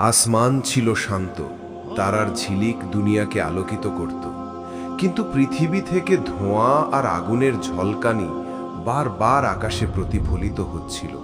আসমান ছিল শান্ত, তারার ঝিলিক দুনিয়াকে আলোকিত করত। কিন্তু পৃথিবী থেকে ধোঁয়া আর আগুনের ঝলকানি বারবার আকাশে প্রতিফলিত হচ্ছিল।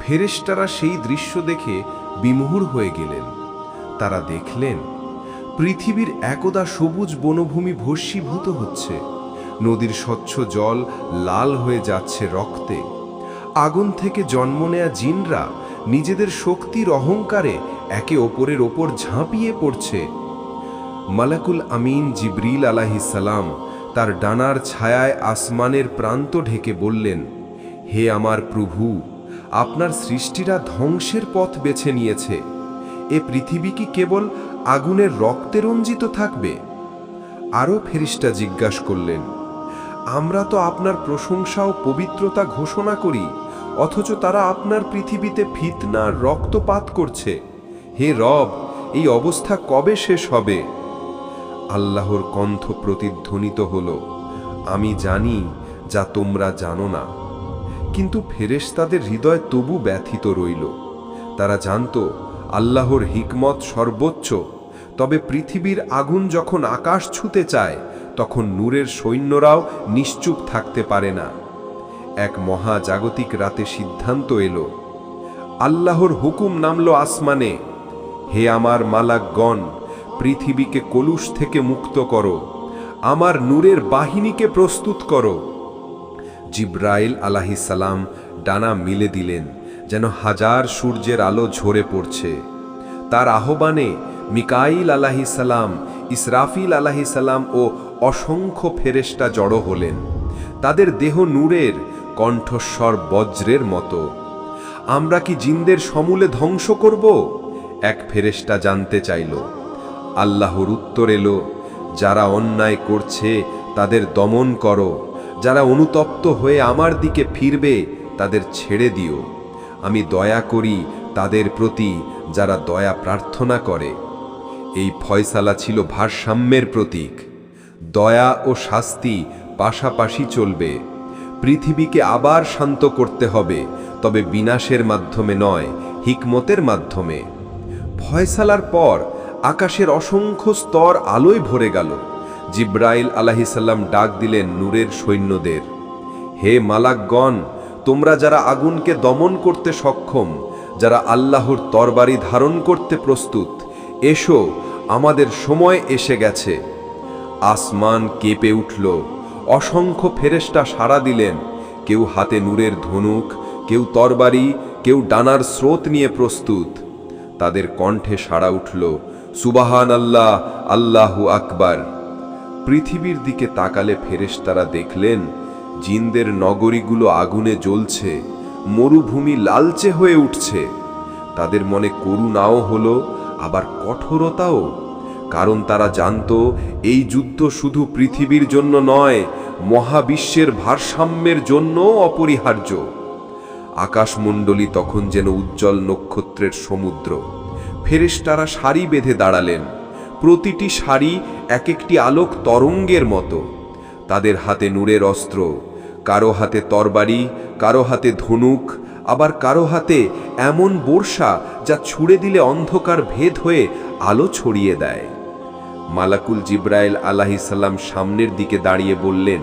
ফেরেশতারা সেই দৃশ্য দেখে বিমুহুর হয়ে গেলেন। তারা দেখলেন, পৃথিবীর একদা সবুজ বনভূমি ভস্মীভূত হচ্ছে। নদীর স্বচ্ছ জল লাল হয়ে যাচ্ছে রক্তে। আগুন থেকে জন্ম নেয়া জিনরা নিজেদের শক্তির অহংকারে একে অপরের ওপর ঝাঁপিয়ে পড়ছে। মালাকুল আমিন জিব্রিল আলাহিসাল্লাম তার ডানার ছায়ায় আসমানের প্রান্ত ঢেকে বললেন, হে আমার প্রভু, আপনার সৃষ্টিরা ধ্বংসের পথ বেছে নিয়েছে। এ পৃথিবী কি কেবল আগুনের রক্তে রঞ্জিত থাকবে? আরও ফেরিস্টা জিজ্ঞাসা করলেন, আমরা তো আপনার প্রশংসা ও পবিত্রতা ঘোষণা করি। অথচ তারা আপনার পৃথিবীতে ফিতনার রক্তপাত করছে। হে রব, এই অবস্থা কবে শেষ হবে? আল্লাহর কণ্ঠ প্রতিধ্বনিত হল। আমি জানি যা তোমরা জানো না। কিন্তু ফেরেশতাদের হৃদয় তবু ব্যথিত রইল। তারা জানত, আল্লাহর হিকমত সর্বোচ্চ। তবে পৃথিবীর আগুন যখন আকাশ ছুতে চায়, তখন নূরের সৈন্যরাও নিশ্চুপ থাকতে পারে না। এক মহাজাগতিক রাতে সিদ্ধান্ত এলো। আল্লাহর হুকুম নামলো আসমানে, হে আমার মালাকগণ, পৃথিবীকে কলুষ থেকে মুক্ত করো, আমার নূরের বাহিনীকে প্রস্তুত করো। জিব্রাইল আলাহিসাল্লাম ডানা মিলে দিলেন, যেন হাজার সূর্যের আলো ঝরে পড়ছে। তার আহ্বানে মিকাইল আলাহিসাল্লাম ইসরাফিল আলাহিসাল্লাম ও অসংখ্য ফেরেশতা জড়ো হলেন। তাদের দেহ নূরের কণ্ঠস্বর বজ্রের মতো। আমরা কি জিনদের সমূলে ধ্বংস করব? এক ফেরেশতা জানতে চাইল। আল্লাহর উত্তর এলো, যারা অন্যায় করছে, তাদের দমন করো। যারা অনুতপ্ত হয়ে আমার দিকে ফিরবে, তাদের ছেড়ে দিও। আমি দয়া করি তাদের প্রতি যারা দয়া প্রার্থনা করে। এই ফয়সালা ছিল ভারসাম্যের প্রতীক। দয়া ও শাস্তি পাশাপাশি চলবে। পৃথিবীকে আবার শান্ত করতে হবে, তবে বিনাশের মাধ্যমে নয়, হিকমতের মাধ্যমে। ফয়সালার পর আকাশের অসংখ্য স্তর আলোয় ভরে গেল। জিব্রাইল আলাহিসাল্লাম ডাক দিলেন নূরের সৈন্যদের, হে মালাকগণ, তোমরা যারা আগুনকে দমন করতে সক্ষম, যারা আল্লাহর তরবারি ধারণ করতে প্রস্তুত, এসো, আমাদের সময় এসে গেছে। আসমান কেঁপে উঠল অসংখ্য ফেরেশতা সাড়া দিলেন। কেউ হাতে নূরের ধনুক, কেউ তরবারি, কেউ ডানার স্রোত নিয়ে প্রস্তুত। তাদের কণ্ঠে সাড়া উঠল সুবাহান আল্লাহ আল্লাহু আকবার। পৃথিবীর দিকে তাকালে ফেরেশতারা দেখলেন, জিনদের নগরীগুলো আগুনে জ্বলছে, মরুভূমি লালচে হয়ে উঠছে। তাদের মনে করুণাও হলো, আবার কঠোরতাও। কারণ তারা জানত, এই যুদ্ধ শুধু পৃথিবীর জন্য নয়, মহাবিশ্বের ভারসাম্যের জন্য অপরিহার্য। আকাশমণ্ডলী তখন যেন উজ্জ্বল নক্ষত্রের সমুদ্র। ফেরেশতারা সারি বেঁধে দাঁড়ালেন। প্রতিটি সারি এক একটি আলোক তরঙ্গের মতো। তাদের হাতে নূরের অস্ত্র, কারও হাতে তরবারি, কারও হাতে ধনুক, আবার কারও হাতে এমন বর্ষা যা ছুড়ে দিলে অন্ধকার ভেদ হয়ে আলো ছড়িয়ে দেয়। মালাকুল জিব্রাইল আলাহিসাল্লাম সামনের দিকে দাঁড়িয়ে বললেন,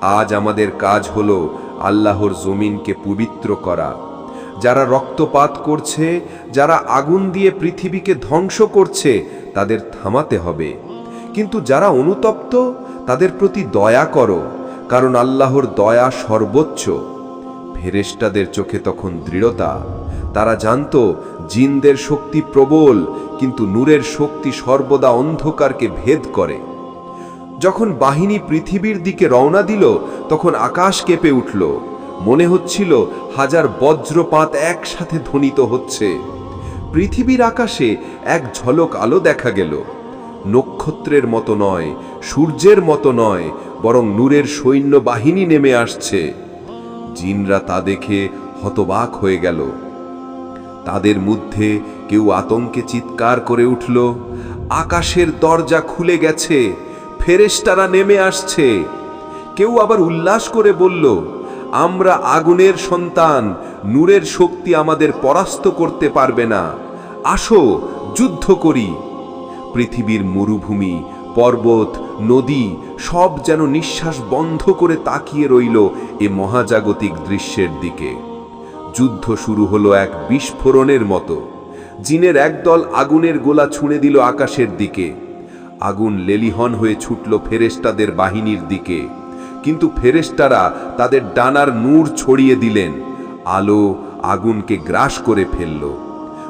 আজ আমাদের কাজ হল আল্লাহর জমিনকে পবিত্র করা। যারা রক্তপাত করছে, যারা আগুন দিয়ে পৃথিবীকে ধ্বংস করছে, তাদের থামাতে হবে। কিন্তু যারা অনুতপ্ত, তাদের প্রতি দয়া করো, কারণ আল্লাহর দয়া সর্বোচ্চ। ফেরেশতাদের চোখে তখন দৃঢ়তা। তারা জানত জিনদের শক্তি প্রবল, কিন্তু নূরের শক্তি সর্বদা অন্ধকারকে ভেদ করে। যখন বাহিনী পৃথিবীর দিকে রওনা দিল, তখন আকাশ কেঁপে উঠল। মনে হচ্ছিল হাজার বজ্রপাত একসাথে ধ্বনিত হচ্ছে। পৃথিবীর আকাশে এক ঝলক আলো দেখা গেল। নক্ষত্রের মতো নয়, সূর্যের মতো নয়, বরং নূরের সৈন্য বাহিনী নেমে আসছে। জিনরা তা দেখে হতবাক হয়ে গেল। তাদের মধ্যে কেউ আতঙ্কে চিৎকার করে উঠল, আকাশের দরজা খুলে গেছে, ফেরেশতারা নেমে আসছে। কেউ আবার উল্লাস করে বলল, আমরা আগুনের সন্তান, নূরের শক্তি আমাদের পরাস্ত করতে পারবে না। আসো, যুদ্ধ করি। পৃথিবীর মরুভূমি, পর্বত, নদী সব যেন নিঃশ্বাস বন্ধ করে তাকিয়ে রইল এ মহাজাগতিক দৃশ্যের দিকে। যুদ্ধ শুরু হলো এক বিস্ফোরণের মতো। জিনের একদল আগুনের গোলা ছুঁড়ে দিল আকাশের দিকে। আগুন লেলিহন হয়ে ছুটল ফেরেস্তাদের বাহিনীর দিকে। কিন্তু ফেরেস্তারা তাদের ডানার নূর ছড়িয়ে দিলেন। আলো আগুনকে গ্রাস করে ফেলল।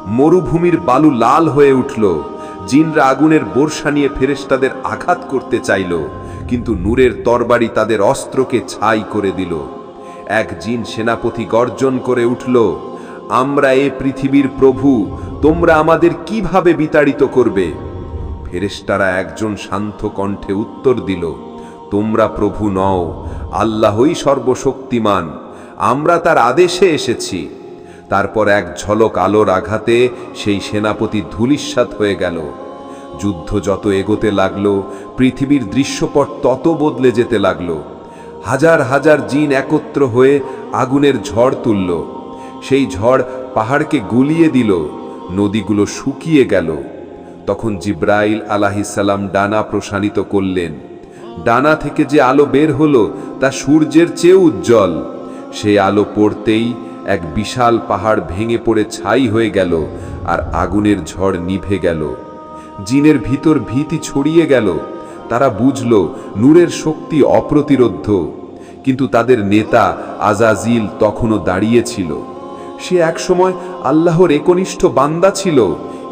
মরুভূমির বালু লাল হয়ে উঠল। জিনরা আগুনের বর্ষা নিয়ে ফেরেস্তাদের আঘাত করতে চাইল। কিন্তু নূরের তরবারি তাদের অস্ত্রকে ছাই করে দিল। এক জিন সেনাপতি গর্জন করে উঠল, আমরা এ পৃথিবীর প্রভু, তোমরা আমাদের কীভাবে বিতাড়িত করবে? ফেরেস্তারা একজন শান্ত কণ্ঠে উত্তর দিল, তোমরা প্রভু নও, আল্লাহই সর্বশক্তিমান, আমরা তার আদেশে এসেছি। তারপর এক ঝলক আলোর আঘাতে সেই সেনাপতি ধূলিস্বাত হয়ে গেল। যুদ্ধ যত এগোতে লাগল, পৃথিবীর দৃশ্যপট তত বদলে যেতে লাগল। হাজার হাজার জিন একত্র হয়ে আগুনের ঝড় তুলল। সেই ঝড় পাহাড়কে গুলিয়ে দিল, নদীগুলো শুকিয়ে গেল। তখন জিব্রাইল আলাহিসাল্লাম ডানা প্রসারিত করলেন। ডানা থেকে যে আলো বের হলো, তা সূর্যের চেয়ে উজ্জ্বল। সেই আলো পড়তেই এক বিশাল পাহাড় ভেঙে পড়ে ছাই হয়ে গেল আর আগুনের ঝড় নিভে গেল। জিনের ভিতর ভীতি ছড়িয়ে গেল। তারা বুঝল নূরের শক্তি অপ্রতিরোধ্য। কিন্তু তাদের নেতা আজাজিল তখনও দাঁড়িয়েছিল। সে একসময় আল্লাহর একনিষ্ঠ বান্দা ছিল।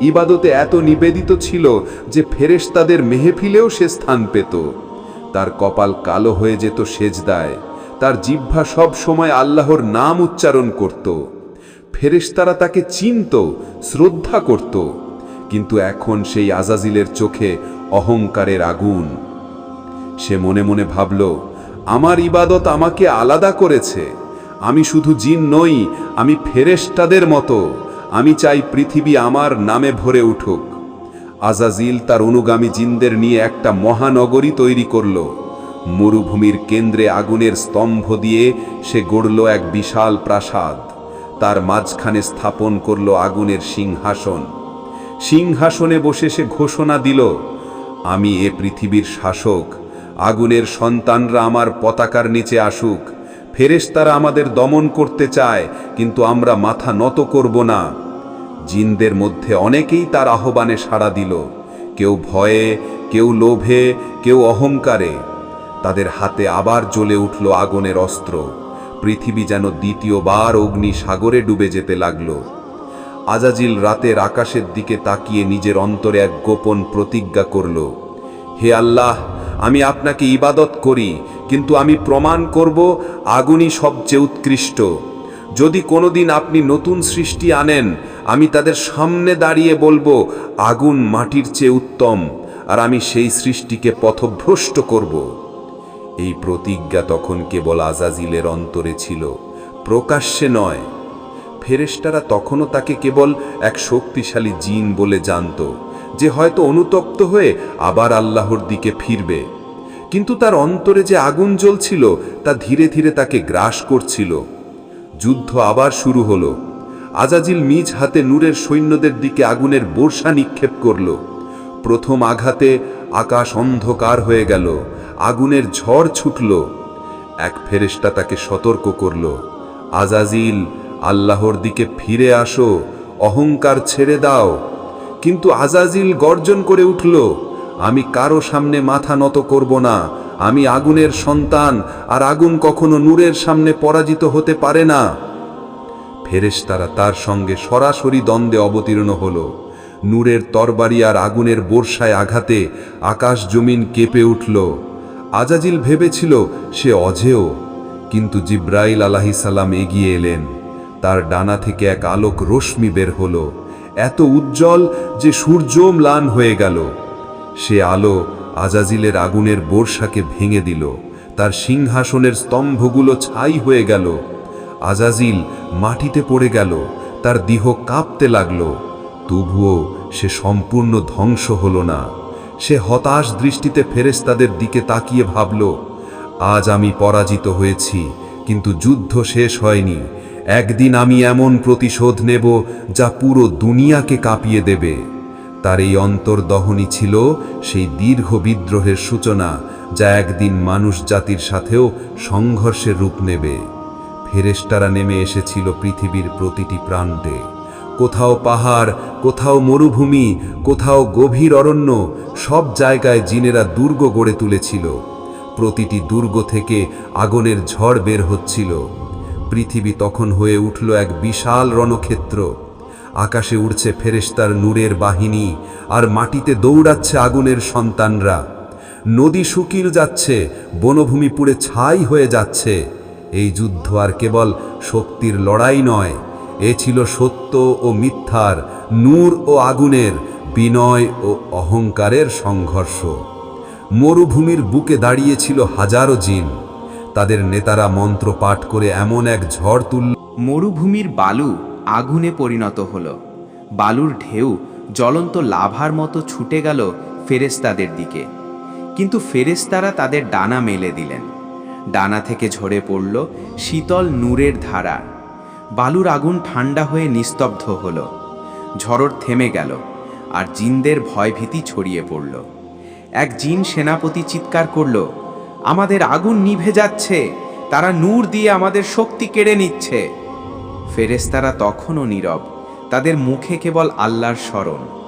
ইবাদতে এত নিবেদিত ছিল যে ফেরেশতাদের মেহেফিলেও সে স্থান পেত। তার কপাল কালো হয়ে যেত সেজদায়। তার জিহ্বা সব সময় আল্লাহর নাম উচ্চারণ করত। ফেরেশতারা তাকে চিনত, শ্রদ্ধা করত। কিন্তু এখন সেই আজাজিলের চোখে অহংকারের আগুন। সে মনে মনে ভাবল, আমার ইবাদত আমাকে আলাদা করেছে। আমি শুধু জিন নই, আমি ফেরেশতাদের মতো। আমি চাই পৃথিবী আমার নামে ভরে উঠুক। আজাজিল তার অনুগামী জিনদের নিয়ে একটা মহানগরী তৈরি করল। মরুভূমির কেন্দ্রে আগুনের স্তম্ভ দিয়ে সে গড়ল এক বিশাল প্রাসাদ। তার মাঝখানে স্থাপন করল আগুনের সিংহাসন। সিংহাসনে বসে সে ঘোষণা দিল আমি এ পৃথিবীর শাসক, আগুনের সন্তানরা আমার পতাকার নিচে আসুক। ফেরেশতারা আমাদের দমন করতে চায়, কিন্তু আমরা মাথা নত করব না। জিনদের মধ্যে অনেকেই তার আহ্বানে সাড়া দিল। কেউ ভয়ে, কেউ লোভে, কেউ অহংকারে। তাদের হাতে আবার জ্বলে উঠল আগুনের অস্ত্র। পৃথিবী যেন দ্বিতীয়বার অগ্নি সাগরে ডুবে যেতে লাগল। আজাজিল রাতের আকাশের দিকে তাকিয়ে নিজের অন্তরে এক গোপন প্রতিজ্ঞা করল, হে আল্লাহ, আমি আপনাকে ইবাদত করি, কিন্তু আমি প্রমাণ করব আগুনই সবচেয়ে উৎকৃষ্ট। যদি কোনোদিন আপনি নতুন সৃষ্টি আনেন, আমি তাদের সামনে দাঁড়িয়ে বলব, আগুন মাটির চেয়ে উত্তম, আর আমি সেই সৃষ্টিকে পথভ্রষ্ট করব। এই প্রতিজ্ঞা তখন কেবল আজাজিলের অন্তরে ছিল, প্রকাশ্যে নয় ফেরেশতারা তখনও তাকে কেবল এক শক্তিশালী জিন বলে জানত, যে হয়তো অনুতপ্ত হয়ে আবার আল্লাহর দিকে ফিরবে। কিন্তু তার অন্তরে যে আগুন জ্বলছিল, তা ধীরে ধীরে তাকে গ্রাস করছিল। যুদ্ধ আবার শুরু হলো। আজাজিল নিজ হাতে নূরের সৈন্যদের দিকে আগুনের বর্ষা নিক্ষেপ করল। প্রথম আঘাতে আকাশ অন্ধকার হয়ে গেল, আগুনের ঝড় ছুটল। এক ফেরেশতা তাকে সতর্ক করল, আজাজিল আল্লাহর দিকে ফিরে আসো, অহংকার ছেড়ে দাও। কিন্তু আজাজিল গর্জন করে উঠল, আমি কারও সামনে মাথা নত করব না। আমি আগুনের সন্তান, আর আগুন কখনো নূরের সামনে পরাজিত হতে পারে না। ফেরেশতারা তার সঙ্গে সরাসরি দ্বন্দ্বে অবতীর্ণ হল। নূরের তরবারি আর আগুনের বর্ষায় আঘাতে আকাশ জমিন কেঁপে উঠল। আজাজিল ভেবেছিল, সে অঝেয় কিন্তু জিব্রাইল আলাহিসাল্লাম এগিয়ে এলেন। তার ডানা থেকে এক আলোক রশ্মি বের হলো। এত উজ্জ্বল যে সূর্য ম্লান হয়ে গেল। সে আলো আজাজিলের আগুনের বর্ষাকে ভেঙে দিল। তার সিংহাসনের স্তম্ভগুলো ছাই হয়ে গেল। আজাজিল মাটিতে পড়ে গেল। তার দেহ কাঁপতে লাগল। তবুও সে সম্পূর্ণ ধ্বংস হল না। সে হতাশ দৃষ্টিতে ফেরেস্তাদের দিকে তাকিয়ে ভাবল, আজ আমি পরাজিত হয়েছি, কিন্তু যুদ্ধ শেষ হয়নি। একদিন আমি এমন প্রতিশোধ নেব যা পুরো দুনিয়াকে কাঁপিয়ে দেবে। তার এই অন্তর্দহনই ছিল সেই দীর্ঘ বিদ্রোহের সূচনা যা একদিন মানুষ জাতির সাথেও সংঘর্ষের রূপ নেবে। ফেরেশতারা নেমে এসেছিল পৃথিবীর প্রতিটি প্রান্তে। কোথাও পাহাড়, কোথাও মরুভূমি, কোথাও গভীর অরণ্য, সব জায়গায় জিনেরা দুর্গ গড়ে তুলেছিল। প্রতিটি দুর্গ থেকে আগুনের ঝড় বের হচ্ছিল। পৃথিবী তখন হয়ে উঠল এক বিশাল রণক্ষেত্র। আকাশে উড়ছে ফেরেশতার নূরের বাহিনী আর মাটিতে দৌড়াচ্ছে আগুনের সন্তানরা। নদী শুকিয়ে যাচ্ছে, বনভূমি পুড়ে ছাই হয়ে যাচ্ছে। এই যুদ্ধ আর কেবল শক্তির লড়াই নয়, এ ছিল সত্য ও মিথ্যার, নূর ও আগুনের, বিনয় ও অহংকারের সংঘর্ষ। মরুভূমির বুকে দাঁড়িয়েছিল হাজারো জিন। তাদের নেতারা মন্ত্র পাঠ করে এমন এক ঝড় তুলল মরুভূমির বালু আগুনে পরিণত হল। বালুর ঢেউ জ্বলন্ত লাভার মতো ছুটে গেল ফেরেস্তাদের দিকে। কিন্তু ফেরেস্তারা তাদের ডানা মেলে দিলেন। ডানা থেকে ঝরে পড়ল শীতল নূরের ধারা। বালুর আগুন ঠান্ডা হয়ে নিস্তব্ধ হল। ঝড়র থেমে গেল আর জিনদের ভয়ভীতি ছড়িয়ে পড়ল। এক জিন সেনাপতি চিৎকার করল আমাদের আগুন নিভে যাচ্ছে। তারা নূর দিয়ে আমাদের শক্তি কেড়ে নিচ্ছে। ফেরেস্তারা তখনও নীরব। তাদের মুখে কেবল আল্লাহর স্মরণ।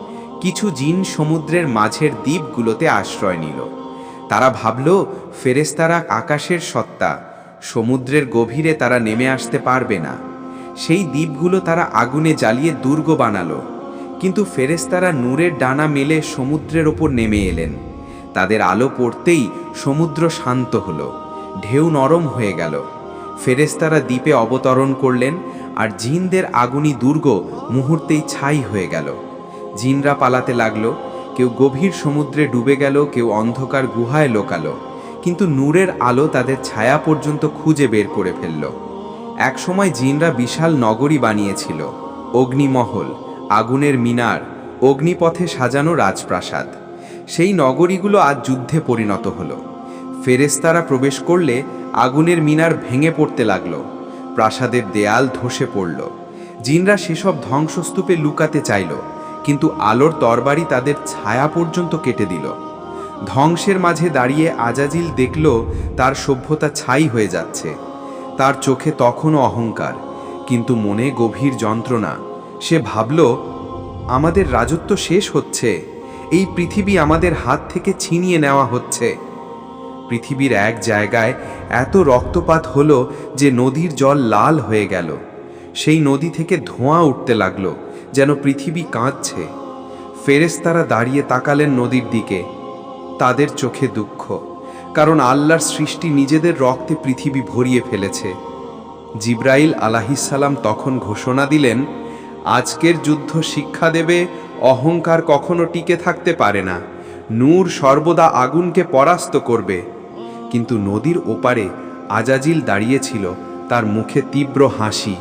কিছু জিন সমুদ্রের মাঝের দ্বীপগুলোতে আশ্রয় নিল। তারা ভাবল ফেরেস্তারা আকাশের সত্তা। সমুদ্রের গভীরে তারা নেমে আসতে পারবে না। সেই দ্বীপগুলো তারা আগুনে জ্বালিয়ে দুর্গ বানালো। কিন্তু ফেরেস্তারা নূরের ডানা মেলে সমুদ্রের ওপর নেমে এলেন। তাদের আলো পড়তেই সমুদ্র শান্ত হলো, ঢেউ নরম হয়ে গেল। ফেরেস্তারা দ্বীপে অবতরণ করলেন আর জিনদের আগুনি দুর্গ মুহূর্তেই ছাই হয়ে গেল। জিনরা পালাতে লাগল, কেউ গভীর সমুদ্রে ডুবে গেল, কেউ অন্ধকার গুহায় লোকালো, কিন্তু নূরের আলো তাদের ছায়া পর্যন্ত খুঁজে বের করে ফেলল। একসময় জিনরা বিশাল নগরী বানিয়েছিল, অগ্নিমহল, আগুনের মিনার, অগ্নিপথে সাজানো রাজপ্রাসাদ। সেই নগরীগুলো আজ যুদ্ধে পরিণত হলো। ফেরেস্তারা প্রবেশ করলে আগুনের মিনার ভেঙে পড়তে লাগল। প্রাসাদের দেয়াল ধসে পড়ল। জিনরা সেসব ধ্বংসস্তূপে লুকাতে চাইল, কিন্তু আলোর তরবারি তাদের ছায়া পর্যন্ত কেটে দিল। ধ্বংসের মাঝে দাঁড়িয়ে আজাজিল দেখল তার সভ্যতা ছাই হয়ে যাচ্ছে। তার চোখে তখনও অহংকার, কিন্তু মনে গভীর যন্ত্রণা। সে ভাবল, আমাদের রাজত্ব শেষ হচ্ছে। এই পৃথিবী আমাদের হাত থেকে ছিনিয়ে নেওয়া হচ্ছে। পৃথিবীর এক জায়গায় এত রক্তপাত হলো যে নদীর জল লাল হয়ে গেল। সেই নদী থেকে ধোঁয়া উঠতে লাগল, যেন পৃথিবী কাঁদছে। ফেরেশতারা দাঁড়িয়ে তাকালেন নদীর দিকে। তাদের চোখে দুঃখ, কারণ আল্লাহর সৃষ্টি নিজেদের রক্তে পৃথিবী ভরিয়ে ফেলেছে। জিব্রাইল আলাহিসাল্লাম তখন ঘোষণা দিলেন, আজকের যুদ্ধ শিক্ষা দেবে অহংকার কখনো টিকে থাকতে পারে না। নূর সর্বদা আগুনকে পরাস্ত করবে। কিন্তু নদীর ওপারে আজাজিল দাঁড়িয়েছিল, তার মুখে তীব্র হাসি।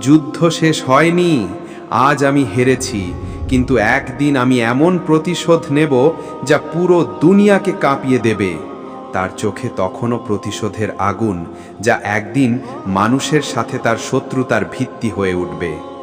যুদ্ধ শেষ হয়নি, আজ আমি হেরেছি, কিন্তু একদিন আমি এমন প্রতিশোধ নেব যা পুরো দুনিয়াকে কাঁপিয়ে দেবে। তার চোখে তখনও প্রতিশোধের আগুন, যা একদিন মানুষের সাথে তার শত্রুতার ভিত্তি হয়ে উঠবে।